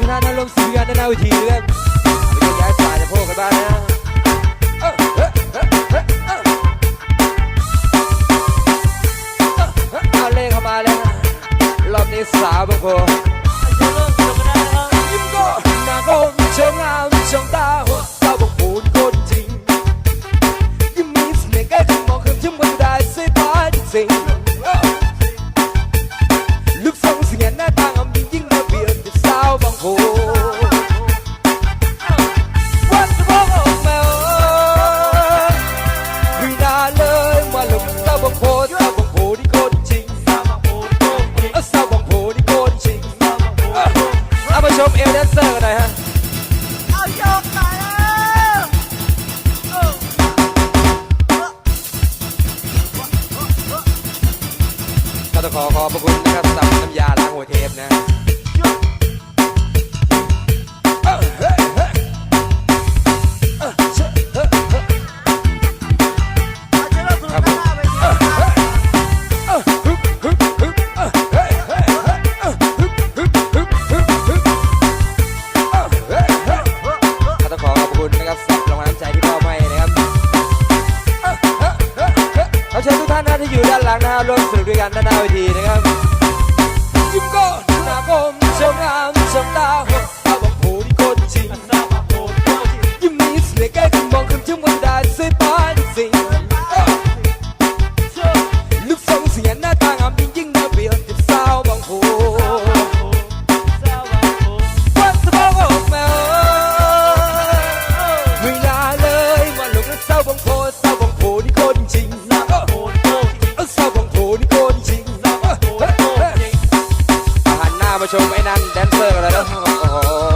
วิธีเรื่องไปย้ายสายสะพกกันบ้างนะเอ้าเฮ้ยเฮ้ยเฮ้ยเอ้าเอาเลขเข้ามาแล้วนะรอบนี้สาวบางคนยิ้มก็หน้าก็เชิงงาม ต้องขอขอบพระคุณนะครับสำหรับน้ำยาล้างหัวเทปนะานนะที่อยู่ด้านหลังนะฮะร่วมสนุกด้วยกันด้านหน้าเวทีนะครับยิ้มก็หน้าก้มชมงงามเชิงตา ชมไอ้นั่นแดนเซอร์กันแล้วโอ้โห